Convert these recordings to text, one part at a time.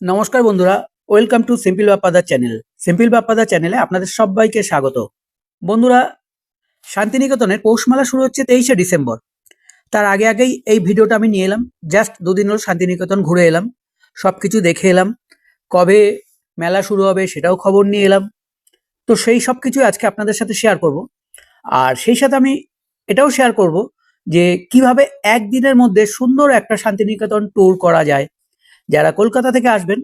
নমস্কার বন্ধুরা, welcome to simple বাপ্পাদার চ্যানেল। সিম্পল বাপ্পাদার চ্যানেলে আপনাদের সবাইকে স্বাগত। বন্ধুরা, শান্তিনিকেতনের পৌষমেলা শুরু হচ্ছে তেইশে ডিসেম্বর। তার আগে আগেই এই ভিডিওটা আমি নিয়ে এলাম। জাস্ট দুদিন হল শান্তিনিকেতন ঘুরে এলাম সব কিছু দেখে এলাম। কবে মেলা শুরু হবে সেটাও খবর নিয়ে এলাম। তো সেই সব কিছুই আজকে আপনাদের সাথে শেয়ার করব। আর সেই সাথে আমি এটাও শেয়ার করব যে কীভাবে একদিনের মধ্যে সুন্দর একটা শান্তিনিকেতন ট্যুর করা যায়। যারা কলকাতা থেকে আসবেন,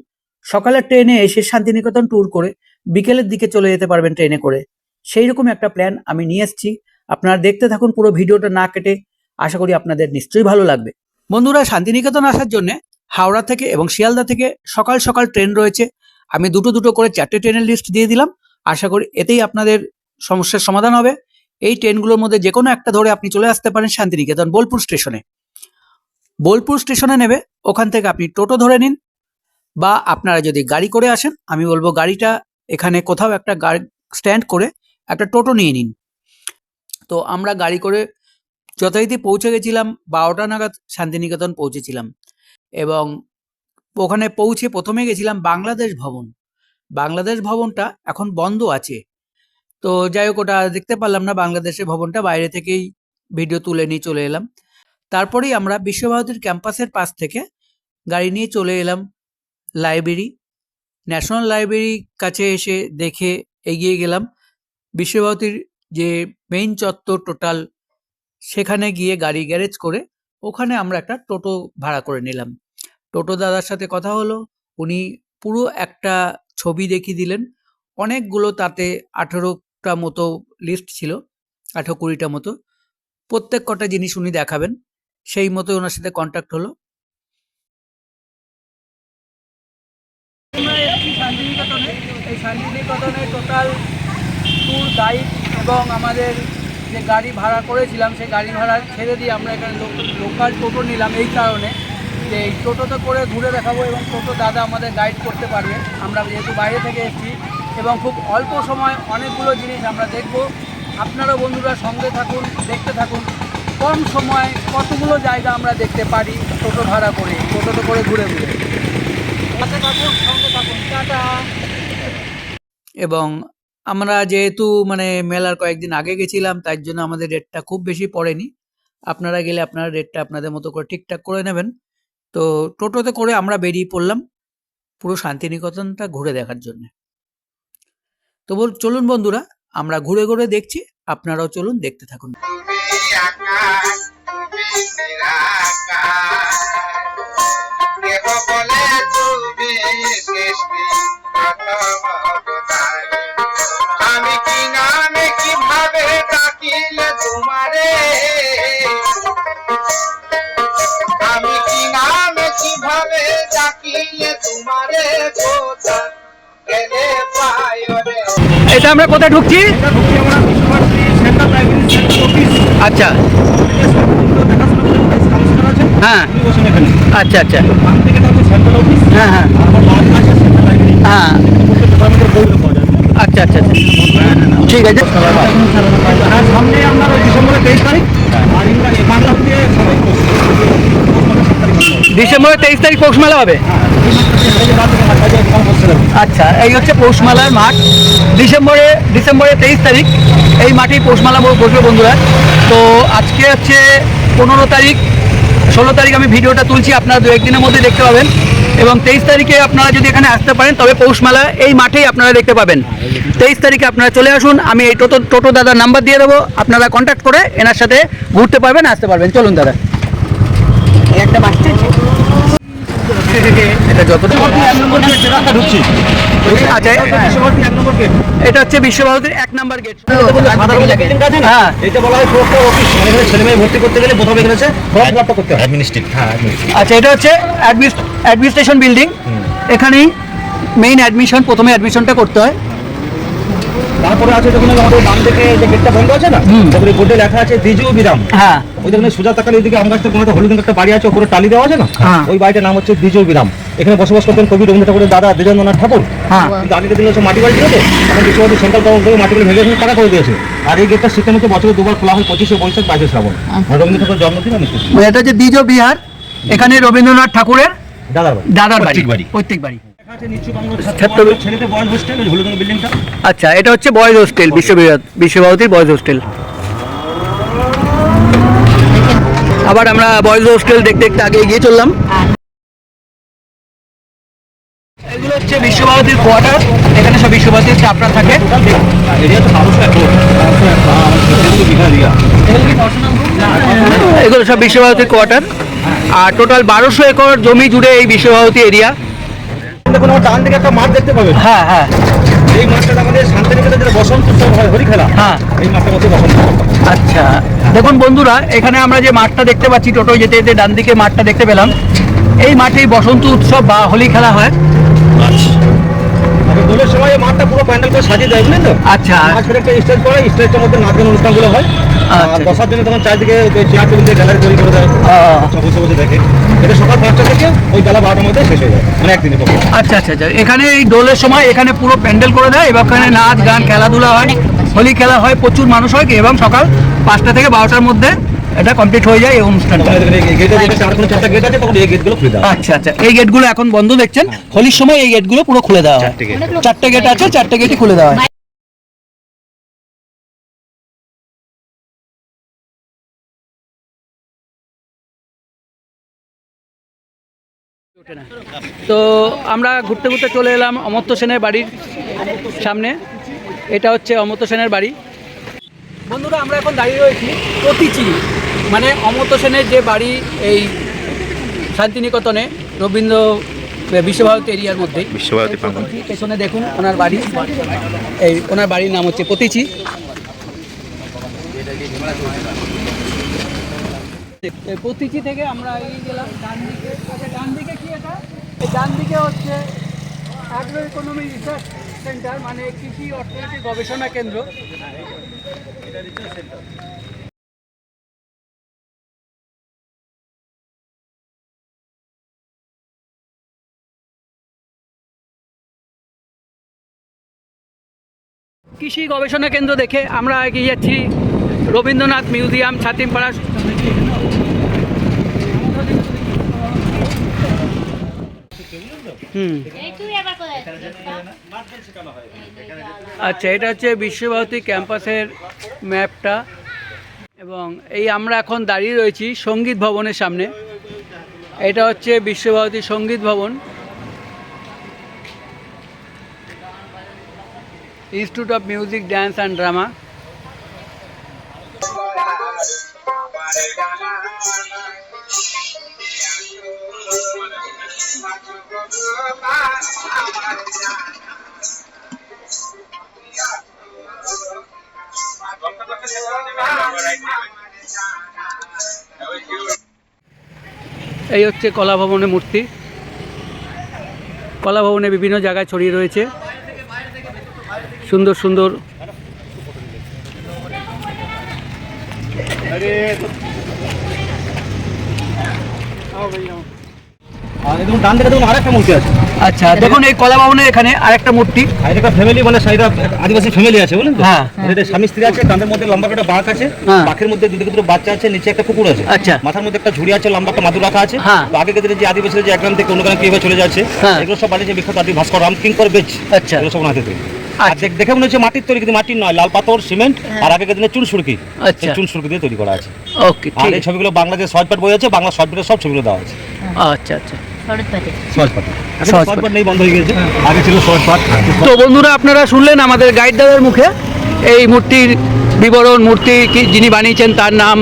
সকালের ট্রেনে এসে শান্তিনিকেতন ট্যুর করে বিকেলের দিকে চলে যেতে পারবেন ট্রেনে করে। সেই রকম একটা প্ল্যান আমি নিয়ে এসেছি। আপনারা দেখতে থাকুন, পুরো ভিডিওটা না কেটে। আশা করি আপনাদের নিশ্চয়ই ভালো লাগবে। বন্ধুরা, শান্তিনিকেতন আসার জন্য হাওড়া থেকে এবং শিয়ালদা থেকে সকাল সকাল ট্রেন রয়েছে। আমি দুটো দুটো করে চারটে ট্রেনের লিস্ট দিয়ে দিলাম। আশা করি এতেই আপনাদের সমস্যার সমাধান হবে। এই ট্রেনগুলোর মধ্যে যে কোনো একটা ধরে আপনি চলে আসতে পারেন শান্তিনিকেতন বোলপুর স্টেশনে বোলপুর স্টেশনে নেবে, ওখান থেকে আপনি টোটো ধরে নিন বা আপনারা যদি গাড়ি করে আসেন, আমি বলব গাড়িটা এখানে কোথাও একটা গাড়ি স্ট্যান্ড করে একটা টোটো নিয়ে নিন। তো আমরা গাড়ি করে যথারীতি পৌঁছে গেছিলাম, বারোটা নাগাদ শান্তিনিকেতন পৌঁছেছিলাম এবং ওখানে পৌঁছে প্রথমে গেছিলাম বাংলাদেশ ভবন। বাংলাদেশ ভবনটা এখন বন্ধ আছে। তো যাই হোক, ওটা দেখতে পারলাম না, বাংলাদেশের ভবনটা বাইরে থেকেই ভিডিও তুলে নিয়ে চলে এলাম। তারপরেই আমরা বিশ্বভারতীর ক্যাম্পাসের পাশ থেকে গাড়ি নিয়ে চলে এলাম লাইব্রেরি। ন্যাশনাল লাইব্রেরির কাছে এসে দেখে এগিয়ে গেলাম। বিশ্বভারতীর যে মেইন চত্বর টোটাল সেখানে গিয়ে গাড়ি গ্যারেজ করে ওখানে আমরা একটা টোটো ভাড়া করে নিলাম। টোটো দাদার সাথে কথা হলো, উনি পুরো একটা ছবি দেখিয়ে দিলেন। অনেকগুলো তাতে আঠেরোটা মতো লিস্ট ছিল, আঠেরো কুড়িটা মতো। প্রত্যেক কটা জিনিস উনি দেখাবেন। সেই মতো ওনার সাথে কন্ট্যাক্ট হলো। শান্তিনিকেতনে। টোটাল ট্যুর এবং আমাদের যে গাড়ি ভাড়া করেছিলাম, সেই গাড়ি ভাড়া ছেড়ে দিয়ে আমরা এখানে লোকাল টোটো নিলাম এই কারণে যে এই টোটোতে করে ঘুরে দেখাবো এবং টোটো দাদা আমাদের গাইড করতে পারবে। আমরা যেহেতু বাইরে থেকে এসেছি এবং খুব অল্প সময় অনেকগুলো জিনিস আমরা দেখব। আপনারা বন্ধুরা সঙ্গে থাকুন, দেখতে থাকুন। কম সময় কতগুলো জায়গা আমরা দেখতে পারি টোটো ভাড়া করে? টোটোতে করে ঘুরে ঘুরে। এবং আমরা যেহেতু মানে মেলার কয়েকদিন আগে গেছিলাম তাই জন্য আমাদের রেটটা খুব বেশি পড়েনি। আপনারা গেলে আপনারা রেটটা আপনাদের মতো করে ঠিকঠাক করে নেবেন। তো টোটোতে করে আমরা বেরিয়ে পড়লাম পুরো শান্তিনিকেতনটা ঘুরে দেখার জন্য। তো বল, চলুন বন্ধুরা, আমরা ঘুরে ঘুরে দেখছি। আপনারাও চলুন, দেখতে থাকুন। আকাশ তুমি বলে তুমি সৃষ্টি আমি কি নামে কীভাবে ডাকিলে তোমারে? আমি কি নামে কীভাবে ডাকিলে তোমারে? কোথা এটা আমরা কোথায় ঢুকছি? আচ্ছা। হ্যাঁ। আচ্ছা আচ্ছা। হ্যাঁ হ্যাঁ। হ্যাঁ। আচ্ছা আচ্ছা আচ্ছা। ঠিক আছে। সামনে আপনার ডিসেম্বরের তেইশ তারিখ বাংলা ডিসেম্বরের তেইশ তারিখ পৌষ মেলা হবে। আচ্ছা এই হচ্ছে পৌষমেলার মাঠ। ডিসেম্বরে ডিসেম্বরে তেইশ তারিখ এই মাঠেই পৌষমেলা ব- বসবে বন্ধুরা। তো আজকে হচ্ছে পনেরো তারিখ ষোলো তারিখ আমি ভিডিওটা তুলছি আপনারা দু একদিনের মধ্যে দেখতে পাবেন। এবং তেইশ তারিখে আপনারা যদি এখানে আসতে পারেন তবে পৌষমেলা এই মাঠেই আপনারা দেখতে পাবেন। তেইশ তারিখে আপনারা চলে আসুন আমি এই টোটো টোটো দাদার নাম্বার দিয়ে দেবো। আপনারা কন্ট্যাক্ট করে এনার সাথে ঘুরতে পারবেন আসতে পারবেন। চলুন দাদা। একটা বাস এটা যতটা ঢুকছি। আচ্ছা ডিসেম্বর এক নম্বর গেট। এটা হচ্ছে বিশ্বভারতীর এক নাম্বার গেট। হ্যাঁ। এটা বলা হয় পোস্ট অফিস। মানে এখানে ছেলে মেয়ে ভর্তি করতে গেলে প্রথমে এখানে করতে হয়। হ্যাঁ। আচ্ছা এটা হচ্ছে অ্যাডমিনিস্ট্রেশন বিল্ডিং এখানেই মেইন অ্যাডমিশন প্রথমে অ্যাডমিশনটা করতে হয়। তারপরে আছে যখন আমাদের বাম থেকে যে গেটটা বন্ধ আছে না। তখন বোর্ডে লেখা আছে দ্বিজু বিরাম হ্যাঁ। ওই দেখুন সোজা তাকালে ওইদিকে আম গাছটা কোনো একটা হলুদ একটা বাড়ি আছে ওপরে টালি দেওয়া আছে না? হ্যাঁ। ওই বাড়িটার নাম হচ্ছে দ্বিজু বিরাম এখানে বসবাস করতেন কবি রবীন্দ্র ঠাকুরের দাদা দ্বিজেন্দ্রনাথ ঠাকুর। হ্যাঁ। কিন্তু আগেকার দিনে সব মাটি বাড়ি ছিল তো এখন বিশ্বভারতী সেন্ট্রাল গভর্নমেন্ট থেকে মাটিগুলো ভেঙে ভেঙে টাকা করে দিয়েছে। আর এই গেটটা শীতের মধ্যে বছরে দুবার খোলা হয় পঁচিশে বৈশাখ বাইশে শ্রাবণ। আর রবীন্দ্র ঠাকুরের জন্মদিন আমি মানে এটা হচ্ছে দ্বিজ বিহার এখানে রবীন্দ্রনাথ ঠাকুরের দাদার বাড়ি। দাদার বাড়ি পৈতৃক বাড়ি। আচ্ছা এটা হচ্ছে বয়েজ হোস্টেল বিশ্ববিদ্যালয় বিশ্বভারতীর বয়েজ হোস্টেল আবার আমরা বয়েজ হোস্টেল দেখতে দেখতে আগে এগিয়ে চললাম। এগুলো হচ্ছে বিশ্বভারতীর কোয়ার্টার এখানে সব বিশ্বভারতীর ছাত্ররা থাকে। এগুলো সব বিশ্বভারতীর কোয়ার্টার আর টোটাল বারোশো একর জমি জুড়ে এই বিশ্বভারতী এরিয়া দেখুন আমার ডান দিকে একটা মাঠ দেখতে পাবেন। হ্যাঁ হ্যাঁ। এই মাঠটা আমাদের শান্তিনিকেতনে যেটা বসন্ত উৎসব হয় হরি খেলা হ্যাঁ। এই মাঠটার মধ্যে বসন্ত আচ্ছা। দেখুন বন্ধুরা এখানে আমরা যে মাঠটা দেখতে পাচ্ছি টোটো যেতে যেতে ডান দিকে মাঠটা দেখতে পেলাম। এই মাঠেই বসন্ত উৎসব বা হোলি খেলা হয়। আর দোলের সময় এই মাঠটা পুরো প্যান্ডেল করে সাজিয়ে দেয় বুঝলেন তো? আচ্ছা। একটা স্টেজ করে স্টেজটার মধ্যে নাচ গান অনুষ্ঠানগুলো হয়। আচ্ছা। বসার জন্য তখন চারদিকে চেয়ার টেবিল দিয়ে গ্যালারি তৈরি করে দেয় বসে বসে দেখে। এটা সকাল পাঁচটা থেকে ওই বেলা বারোটার মধ্যে শেষ হয়ে যায় মানে একদিনের পক্ষে আচ্ছা আচ্ছা আচ্ছা। এখানে এই দোলের সময় এখানে পুরো প্যান্ডেল করে দেয় এবং এখানে নাচ গান খেলাধুলা হয়। হোলি খেলা হয় প্রচুর মানুষ হয় এবং সকাল পাঁচটা থেকে বারোটার মধ্যে এটা কমপ্লিট হয়ে যায় এই অনুষ্ঠানটা। আচ্ছা আচ্ছা। এই গেটগুলো এখন বন্ধ দেখছেন? হোলির সময় এই গেটগুলো পুরো খুলে দেওয়া হয়। চারটে গেট আছে চারটে গেটই খুলে দেওয়া হয়। তো আমরা ঘুরতে ঘুরতে চলে এলাম অমর্ত্য সেনের বাড়ির সামনে। এটা হচ্ছে অমর্ত্য সেনের বাড়ি। বন্ধুরা আমরা এখন দাঁড়িয়ে রয়েছি প্রতিচি মানে অমর্ত্য সেনের যে বাড়ি এই শান্তিনিকেতনে রবীন্দ্র বিশ্বভারতী এরিয়ার মধ্যে। বিশ্বভারতী পেছনে দেখুন ওনার বাড়ি? এই ওনার বাড়ির নাম হচ্ছে প্রতিচি। থেকে আমরা এগিয়ে গেলাম। ডান দিকে। আচ্ছা ডান দিকে কি এটা? ডান দিকে হচ্ছে অ্যাগ্রো ইকোনমি রিসার্চ সেন্টার মানে কৃষি অর্থনীতি গবেষণা কেন্দ্র? কৃষি গবেষণা কেন্দ্র দেখে আমরা এগিয়ে যাচ্ছি। রবীন্দ্রনাথ মিউজিয়াম, ছাতিমপাড়া আচ্ছা এটা হচ্ছে বিশ্বভারতী ক্যাম্পাসের ম্যাপটা। এবং এই আমরা এখন দাঁড়িয়ে রয়েছি সংগীত ভবনের সামনে। এটা হচ্ছে Visva Bharati Sangit Bhavana. Institute of music dance and drama এই হচ্ছে কলা ভবনের মূর্তি। কলা ভবনে বিভিন্ন জায়গায় ছড়িয়ে রয়েছে। সুন্দর সুন্দর। আর দেখুন ডান দিকে দেখুন আরেকটা মূর্তি আছে আচ্ছা দেখুন এই কলা এখানে আরেকটা মূর্তি আর একটা ফ্যামিলি মানে সাইডা আদিবাসী ফ্যামিলি আছে হ্যাঁ। এটা স্বামী স্ত্রী আছে তাদের মধ্যে লম্বা একটা বাঘ আছে হ্যাঁ। বাঘের মধ্যে দুটো বাচ্চা আছে নিচে একটা কুকুর আছে আচ্ছা। মাথার মধ্যে একটা ঝুড়ি আছে লম্বা একটা মাদুর রাখা আছে হ্যাঁ। তো আগে দিনে যে আদিবাসীরা যে এক গ্রাম থেকে অন্য গ্রাম কীভাবে চলে যাচ্ছে। এগুলো সব বিখ্যাত আদি ভাস্কর বেচ আচ্ছা। এগুলো সব ওনাদের তৈরি আচ্ছা। দেখ- দেখে মনে হচ্ছে মাটির তৈরি কিন্তু মাটির নয় লাল পাথর সিমেন্ট আর আগেকার দিনে চুন সুরকি আচ্ছা। চুন সুরকি দিয়ে তৈরি করা আছে ওকে আর এই ছবিগুলো বাংলাদেশ বই আছে বাংলা সব ছবিগুলো দেওয়া আছে আচ্ছা আচ্ছা সহজপাঠ সহজপাঠ। সহজপাঠ নেই বন্ধ হয়ে গেছে আগে ছিল সহজপাঠ তো বন্ধুরা আপনারা শুনলেন আমাদের গাইড দাদার মুখে। এই মূর্তির বিবরণ মূর্তি কি যিনি বানিয়েছেন তার নাম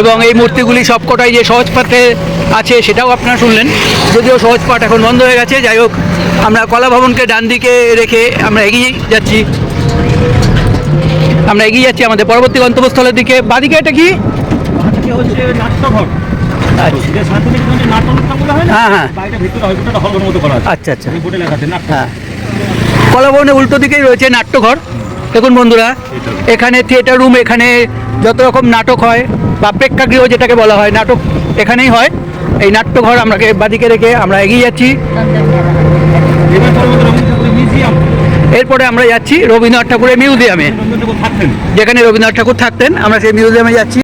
এবং এই মূর্তিগুলি সবকটাই যে সহজপাঠে আছে সেটাও আপনারা শুনলেন। যদিও সহজপাঠ এখন বন্ধ হয়ে গেছে। যাই হোক আমরা কলা ভবনকে ডান দিকে রেখে আমরা এগিয়ে যাচ্ছি। আমরা এগিয়ে যাচ্ছি আমাদের পরবর্তী গন্তব্যস্থলের দিকে। বাদিকে এটা কি? হচ্ছে নাট্যঘর। আচ্ছা। হয় হ্যাঁ আচ্ছা আচ্ছা। হ্যাঁ। কলা ভবনের উল্টো দিকেই রয়েছে নাট্যঘর। দেখুন বন্ধুরা এখানে থিয়েটার রুম এখানে যত রকম নাটক হয় বা প্রেক্ষাগৃহ যেটাকে বলা হয় নাটক এখানেই হয়। এই নাট্যঘর আমরা বাদিকে রেখে আমরা এগিয়ে যাচ্ছি। এরপরে আমরা যাচ্ছি রবীন্দ্রনাথ ঠাকুরের মিউজিয়ামে যেখানে রবীন্দ্রনাথ ঠাকুর থাকতেন আমরা সেই মিউজিয়ামে যাচ্ছি।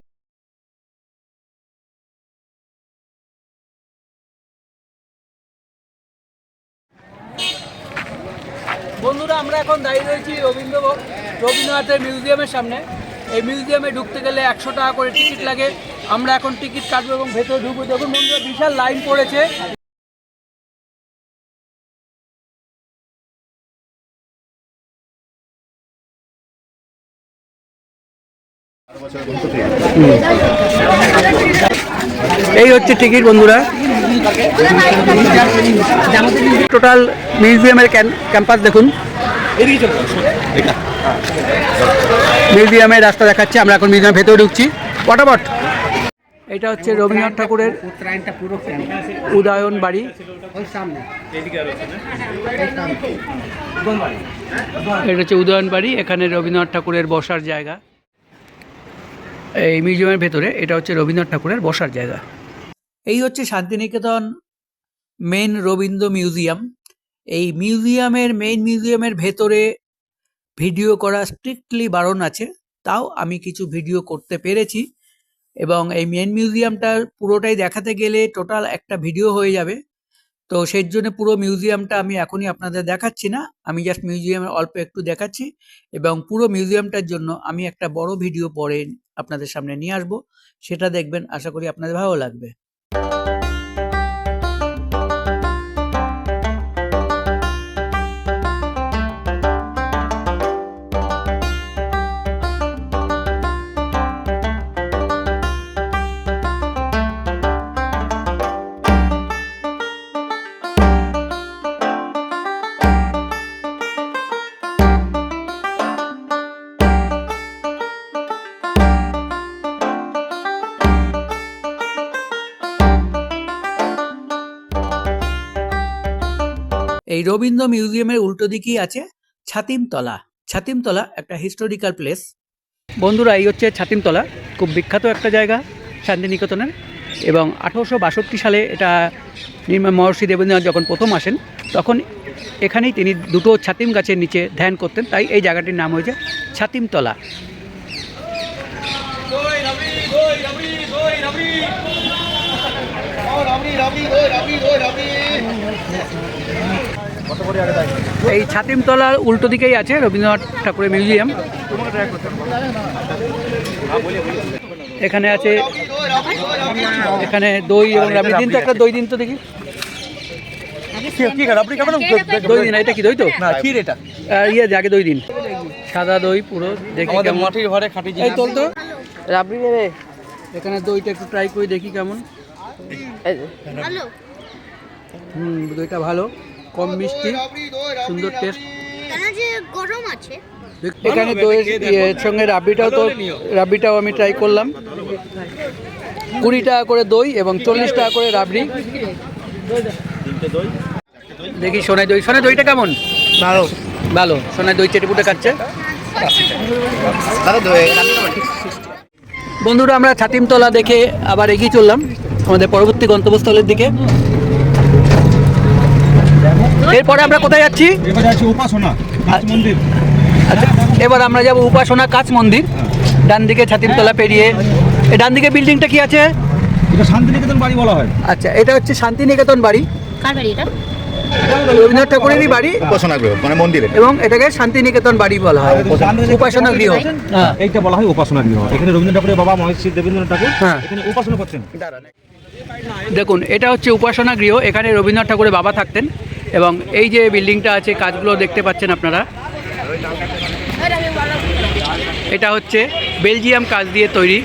এখন দাঁড়িয়ে রয়েছি রবীন্দ্র রবীন্দ্রনাথের মিউজিয়ামের সামনে। এই মিউজিয়ামে ঢুকতে গেলে একশো টাকা করে টিকিট লাগে। আমরা এখন টিকিট কাটবো এবং ভেতরে ঢুকবো। দেখুন বন্ধুরা, বিশাল লাইন পড়েছে। এই হচ্ছে টিকিট বন্ধুরা। টোটাল মিউজিয়ামের ক্যাম্পাস দেখুন। মিউজিয়ামের রাস্তা দেখাচ্ছে আমরা এখন মিউজিয়ামের ভেতরে ঢুকছি। পটাপট এটা হচ্ছে রবীন্দ্রনাথ ঠাকুরের উদয়ন বাড়ি। এটা হচ্ছে উদয়ন বাড়ি এখানে রবীন্দ্রনাথ ঠাকুরের বসার জায়গা। এই মিউজিয়ামের ভেতরে এটা হচ্ছে রবীন্দ্রনাথ ঠাকুরের বসার জায়গা। এই হচ্ছে শান্তিনিকেতন মেন রবীন্দ্র মিউজিয়াম। এই মিউজিয়ামের মেইন মিউজিয়ামের ভেতরে ভিডিও করা স্ট্রিক্টলি বারণ আছে। তাও আমি কিছু ভিডিও করতে পেরেছি এবং এই মেন মিউজিয়ামটা পুরোটাই দেখাতে গেলে টোটাল একটা ভিডিও হয়ে যাবে। তো সেই জন্য পুরো মিউজিয়ামটা আমি এখনই আপনাদের দেখাচ্ছি না। আমি জাস্ট মিউজিয়ামের অল্প একটু দেখাচ্ছি এবং পুরো মিউজিয়ামটার জন্য আমি একটা বড় ভিডিও পরে আপনাদের সামনে নিয়ে আসব। সেটা দেখবেন, আশা করি আপনাদের ভালো লাগবে। রবীন্দ্র মিউজিয়ামের উল্টো দিকেই আছে ছাতিমতলা। ছাতিমতলা একটা হিস্টোরিক্যাল প্লেস বন্ধুরা, এই হচ্ছে ছাতিমতলা। খুব বিখ্যাত একটা জায়গা, শান্তিনিকেতনের। এবং আঠারোশো বাষট্টি সালে এটা নির্মা, মহর্ষি দেবেন্দ্রনাথ যখন প্রথম আসেন, তখন এখানেই তিনি দুটো ছাতিম গাছের নিচে ধ্যান করতেন। তাই এই জায়গাটির নাম হয়েছে ছাতিমতলা। এই ছাতিমতলার উল্টো দিকেই আছে রবীন্দ্রনাথ ঠাকুরের মিউজিয়াম। এখানে আছে এখানে দই এবং রাবড়ি। দিন তো একটা দই দিন তো দেখি। দই দিন এটা কি দই তো? ক্ষীর এটা। ইয়ে আগে দই দিন। সাদা দই পুরো দেখি মাটির ঘরে খাঁটি এই তোল তো। রাবড়ি নেবে এখানে দইটা একটু ট্রাই করে দেখি কেমন। হুম দইটা ভালো। কম মিষ্টি সুন্দর টেস্ট গরম আছে। এখানে দইয়ের ইয়ের সঙ্গে রাবড়িটাও তো রাবড়িটাও আমি ট্রাই করলাম। কুড়ি টাকা করে দই এবং চল্লিশ টাকা করে রাবড়ি। দেখি সোনাই দই। সোনাই দইটা কেমন? ভালো। ভালো। সোনাই দই চেটে পুটে খাচ্ছে বন্ধুরা আমরা ছাতিমতলা দেখে আবার এগিয়ে চললাম আমাদের পরবর্তী গন্তব্যস্থলের দিকে। এরপরে আমরা কোথায় যাচ্ছি? এবার আছে উপাসনা মন্দির। আচ্ছা এবার আমরা যাব উপাসনা কাচ মন্দির। ডান দিকে ছাতিমতলা পেরিয়ে। এই ডান দিকে বিল্ডিংটা কি আছে? এটা শান্তিনিকেতন বাড়ি বলা হয়। আচ্ছা এটা হচ্ছে শান্তিনিকেতন বাড়ি। কার বাড়ি এটা? রবীন্দ্রনাথ ঠাকুরেরই বাড়ি। উপাসনা গৃহ মানে মন্দিরে। এবং এটাকে শান্তিনিকেতন বাড়ি বলা হয়। উপাসনা গৃহ। হ্যাঁ। এইটা বলা হয় উপাসনা গৃহ। এখানে রবীন্দ্র ঠাকুরের বাবা মহেশ দেবেন্দ্রনাথ ঠাকুর হ্যাঁ। এখানে উপাসনা করতেন। দেখুন এটা হচ্ছে উপাসনা গৃহ। এখানে রবীন্দ্রনাথ ঠাকুরের বাবা থাকতেন। এবং এই যে বিল্ডিংটা আছে, কাজগুলো দেখতে পাচ্ছেন আপনারা। এটা হচ্ছে বেলজিয়াম কাজ দিয়ে তৈরি।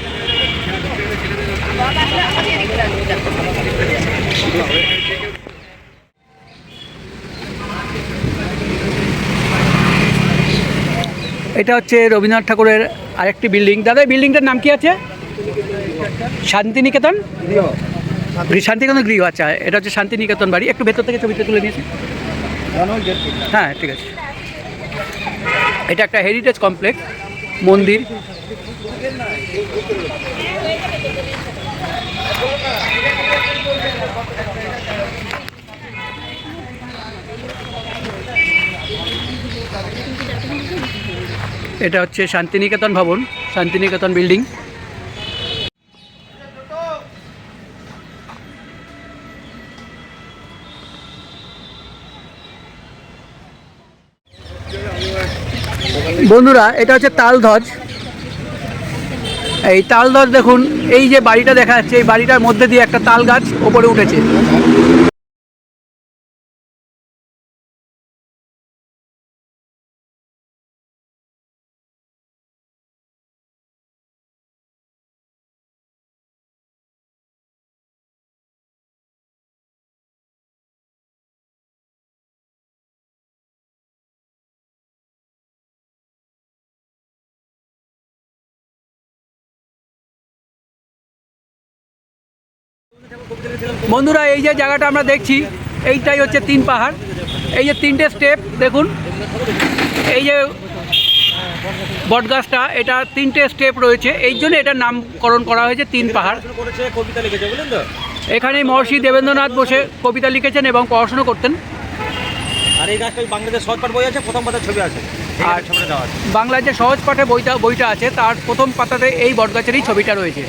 এটা হচ্ছে রবীন্দ্রনাথ ঠাকুরের আরেকটি বিল্ডিং। দাদা বিল্ডিংটার নাম কি আছে? শান্তিনিকেতন? শান্তিনিকেতন গৃহ আচ্ছা এটা হচ্ছে শান্তিনিকেতন বাড়ি। একটু ভেতর থেকে ছবিটা তুলে নিয়েছি। হ্যাঁ ঠিক আছে। এটা একটা হেরিটেজ কমপ্লেক্স মন্দির। এটা হচ্ছে শান্তিনিকেতন ভবন, শান্তিনিকেতন বিল্ডিং বন্ধুরা, এটা হচ্ছে তালধ্বজ। এই তালধ্বজ দেখুন, এই যে বাড়িটা দেখা যাচ্ছে, এই বাড়িটার মধ্যে দিয়ে একটা তাল গাছ ওপরে উঠেছে। বন্ধুরা এই যে জায়গাটা আমরা দেখছি এইটাই হচ্ছে তিন পাহাড়। এই যে তিনটে স্টেপ দেখুন। এই যে বটগাছটা এটা তিনটে স্টেপ রয়েছে। এই জন্য এটার নামকরণ করা হয়েছে তিন পাহাড়। এখানে মহর্ষি দেবেন্দ্রনাথ বসে কবিতা লিখেছেন এবং পড়াশুনো করতেন। আর এই গাছটা বাংলাদেশ সহজ পাঠ বই আছে প্রথম পাতার ছবি আছে। আর- বাংলায় যে সহজ পাঠে বইটা বইটা আছে তার প্রথম পাতাতে এই বটগাছেরই ছবিটা রয়েছে।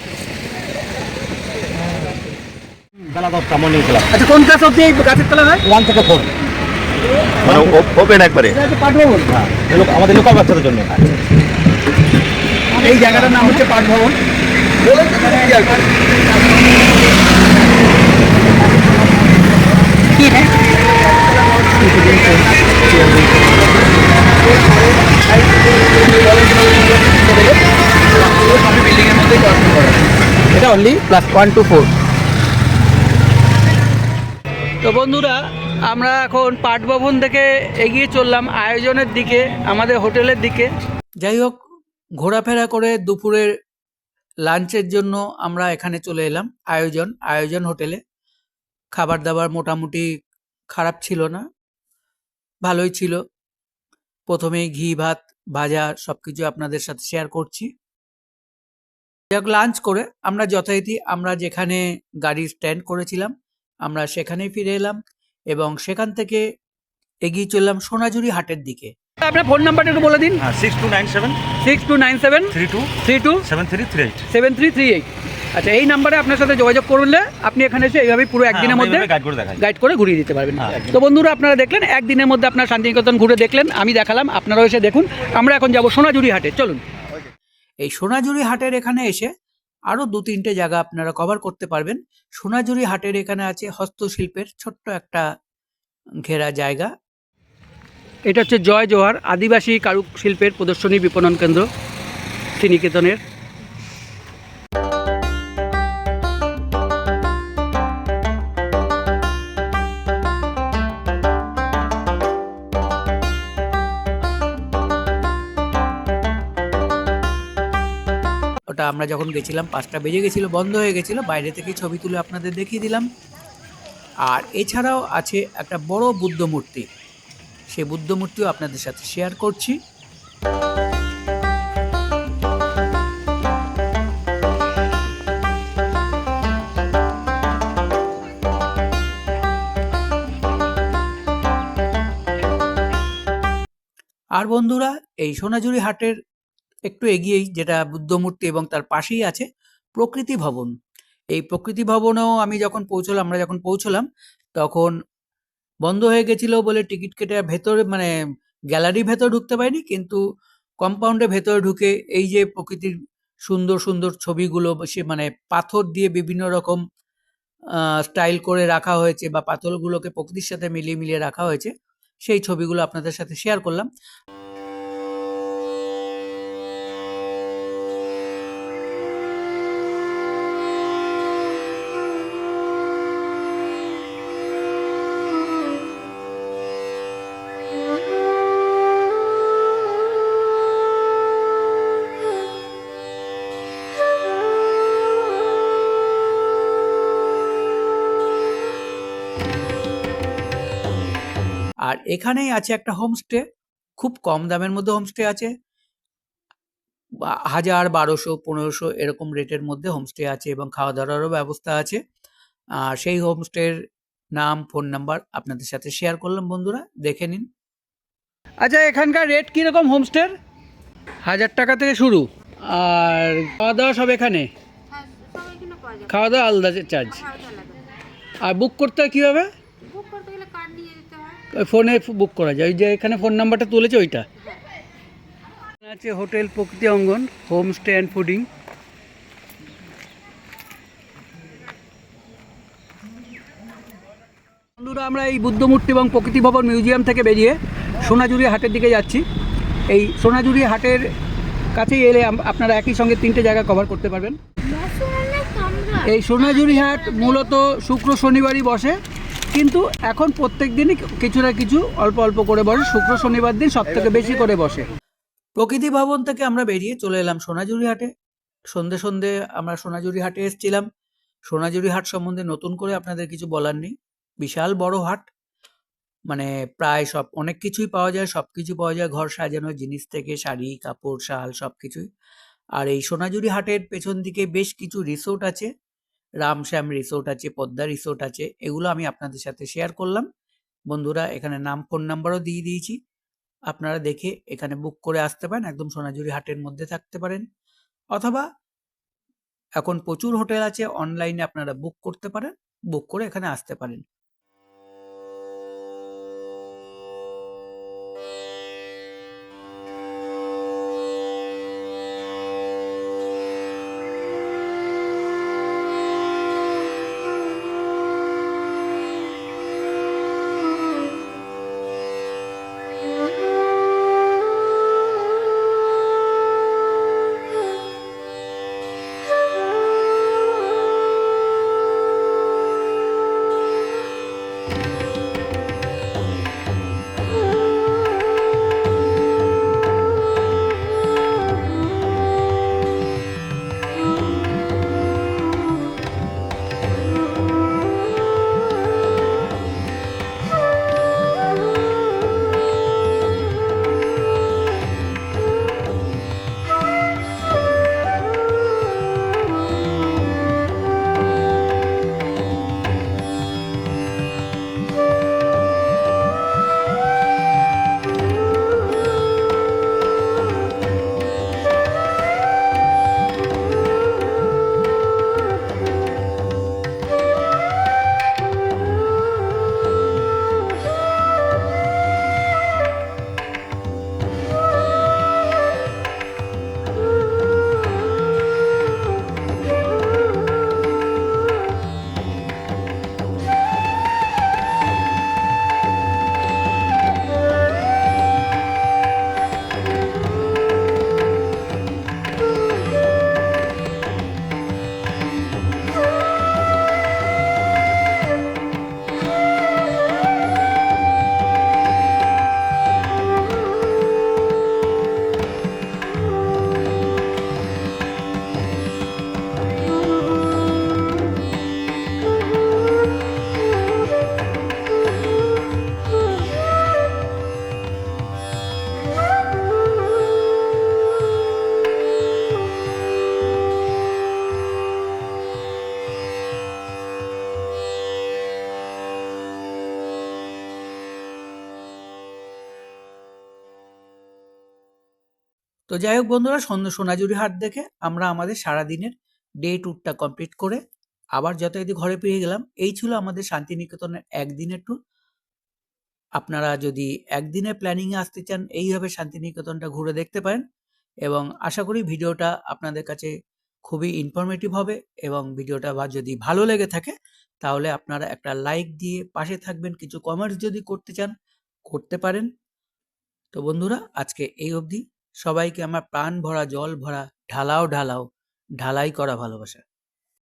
বেলা দশটা মর্নিং ক্লাস আচ্ছা কোন ক্লাস অবধি এই গাছের তলা হয়? ওয়ান থেকে ফোর মানে ওপেন একবারে? হ্যাঁ এই লোক- আমাদের লোকাল বাচ্চাদের জন্য। এই জায়গাটার নাম হচ্ছে পাঠ ভবন এটা only plus one two four তো বন্ধুরা, আমরা এখন পাট ভবন থেকে এগিয়ে চললাম আয়োজনের দিকে, আমাদের হোটেলের দিকে। যাই হোক, ঘোরাফেরা করে দুপুরের লাঞ্চের জন্য আমরা এখানে চলে এলাম আয়োজন আয়োজন হোটেলে। খাবার দাবার মোটামুটি খারাপ ছিল না, ভালোই ছিল। প্রথমেই ঘি, ভাত, ভাজা সব কিছু আপনাদের সাথে শেয়ার করছি। যাই হোক, লাঞ্চ করে আমরা যথারীতি আমরা যেখানে গাড়ি স্ট্যান্ড করেছিলাম আমরা সেখানেই ফিরে এলাম এবং সেখান থেকে এগিয়ে চললাম সোনাঝুরি হাটের দিকে। আপনার ফোন নাম্বারটা একটু বলে দিন। হ্যাঁ six two nine seven six two nine seven three two three two seven three three eight seven three three eight আচ্ছা এই নাম্বারে আপনার সাথে যোগাযোগ করলে আপনি এখানে এসে এইভাবেই পুরো একদিনের মধ্যে গাইড করে গাইড করে ঘুরিয়ে দিতে পারবেন। হ্যাঁ, তো বন্ধুরা আপনারা দেখলেন একদিনের মধ্যে আপনার শান্তিনিকেতন ঘুরে দেখলেন আমি দেখালাম আপনারাও এসে দেখুন। আমরা এখন যাব সোনাঝুরি হাটে চলুন। এই সোনাঝুরি হাটের এখানে এসে আরও দু তিনটে জায়গা আপনারা কভার করতে পারবেন। সোনাঝুরি হাটের এখানে আছে হস্তশিল্পের ছোট্ট একটা ঘেরা জায়গা। এটা হচ্ছে জয় জোহার, আদিবাসী কারুশিল্পের প্রদর্শনী বিপণন কেন্দ্র, শ্রীনিকেতনের। আমরা যখন গেছিলাম, পাঁচটা বেজে গেছিল, বন্ধ হয়ে গেছিল, বাইরে থেকে ছবি তুলে আপনাদের দেখিয়ে দিলাম। আর এছাড়াও আছে একটা বড় বুদ্ধ মূর্তি। সেই বুদ্ধ মূর্তিও আপনাদের সাথে শেয়ার করছি। আর বন্ধুরা, এই সোনাঝুরি হাটের একটু এগিয়েই যেটা বুদ্ধমূর্তি এবং তার পাশেই আছে প্রকৃতি ভবন। এই প্রকৃতি ভবনেও আমি যখন পৌঁছলাম, আমরা যখন পৌঁছলাম, তখন বন্ধ হয়ে গেছিল বলে টিকিট কেটে ভেতরে মানে গ্যালারি ভেতর ঢুকতে পারিনি, কিন্তু কম্পাউন্ডের ভেতরে ঢুকে এই যে প্রকৃতির সুন্দর সুন্দর ছবিগুলো, সে মানে পাথর দিয়ে বিভিন্ন রকম স্টাইল করে রাখা হয়েছে বা পাথরগুলোকে প্রকৃতির সাথে মিলিয়ে মিলিয়ে রাখা হয়েছে, সেই ছবিগুলো আপনাদের সাথে শেয়ার করলাম। এখানেই আছে একটা হোমস্টে খুব কম দামের মধ্যে হোমস্টে আছে। হাজার বারোশো পনেরোশো এরকম রেটের মধ্যে হোমস্টে আছে এবং খাওয়া দাওয়ারও ব্যবস্থা আছে। আর সেই হোমস্টের নাম ফোন নাম্বার আপনাদের সাথে শেয়ার করলাম বন্ধুরা দেখে নিন। আচ্ছা এখানকার রেট কীরকম হোমস্টের হাজার টাকা থেকে শুরু। আর খাওয়া দাওয়া সব এখানে খাওয়া দাওয়া আলাদা চার্জ আর বুক করতে হয় কীভাবে বুক করতে গেলে কার্ড নিয়ে যেতে হয় ওই ফোনে বুক করা যায়। ওই যে এখানে ফোন নাম্বারটা তুলেছে ওইটা। আছে হোটেল প্রকৃতি অঙ্গন হোমস্টে অ্যান্ড ফুডিং। বন্ধুরা আমরা এই বুদ্ধমূর্তি এবং প্রকৃতি ভবন মিউজিয়াম থেকে বেরিয়ে সোনাঝুরি হাটের দিকে যাচ্ছি। এই সোনাঝুরি হাটের কাছেই এলে আপনারা একই সঙ্গে তিনটে জায়গা কভার করতে পারবেন। এই সোনাঝুরি হাট মূলত শুক্র শনিবারই বসে। কিন্তু এখন প্রত্যেক দিনই কিছু না কিছু অল্প অল্প করে বসে, শুক্র শনিবার দিন সব থেকে বেশি করে বসে। প্রকৃতি ভবন থেকে আমরা বেরিয়ে চলে এলাম সোনাঝুরি হাটে। সন্ধে সন্ধে আমরা সোনাঝুরি হাটে এসেছিলাম। সোনাঝুরি হাট সম্বন্ধে নতুন করে আপনাদের কিছু বলার নেই। বিশাল বড় হাট। মানে প্রায় সব, অনেক কিছুই পাওয়া যায় সব কিছু পাওয়া যায়। ঘর সাজানোর জিনিস থেকে শাড়ি, কাপড়, শাল সব কিছুই আর এই সোনাঝুরি হাটের পেছন দিকে বেশ কিছু রিসোর্ট আছে। রামশ্যাম রিসোর্ট আছে, পদ্মা রিসোর্ট আছে, এগুলো আমি আপনাদের সাথে শেয়ার করলাম। বন্ধুরা, এখানে নাম ফোন নাম্বারও দিয়ে দিয়েছি। আপনারা দেখে এখানে বুক করে আসতে পারেন, একদম সোনাঝুরি হাটের মধ্যে থাকতে পারেন। অথবা এখন প্রচুর হোটেল আছে অনলাইনে আপনারা বুক করতে পারেন বুক করে এখানে আসতে পারেন। তো যাই হোক বন্ধুরা, সন্ধ্যে সোনাঝুরি হাট দেখে আমরা আমাদের সারাদিনের ডে ট্যুরটা কমপ্লিট করে আবার যথারীতি ঘরে ফিরে গেলাম। এই ছিল আমাদের শান্তিনিকেতনের একদিনের ট্যুর আপনারা যদি একদিনের প্ল্যানিংয়ে আসতে চান, এইভাবে শান্তিনিকেতনটা ঘুরে দেখতে পারেন এবং আশা করি ভিডিওটা আপনাদের কাছে খুবই ইনফরমেটিভ হবে এবং ভিডিওটা বা যদি ভালো লেগে থাকে, তাহলে আপনারা একটা লাইক দিয়ে পাশে থাকবেন। কিছু কমেন্টস যদি করতে চান, করতে পারেন। তো বন্ধুরা, আজকে এই অবধি। সবাইকে আমার প্রাণ ভরা জল ভরা ঢালাও ঢালাও ঢালাই করা ভালোবাসা।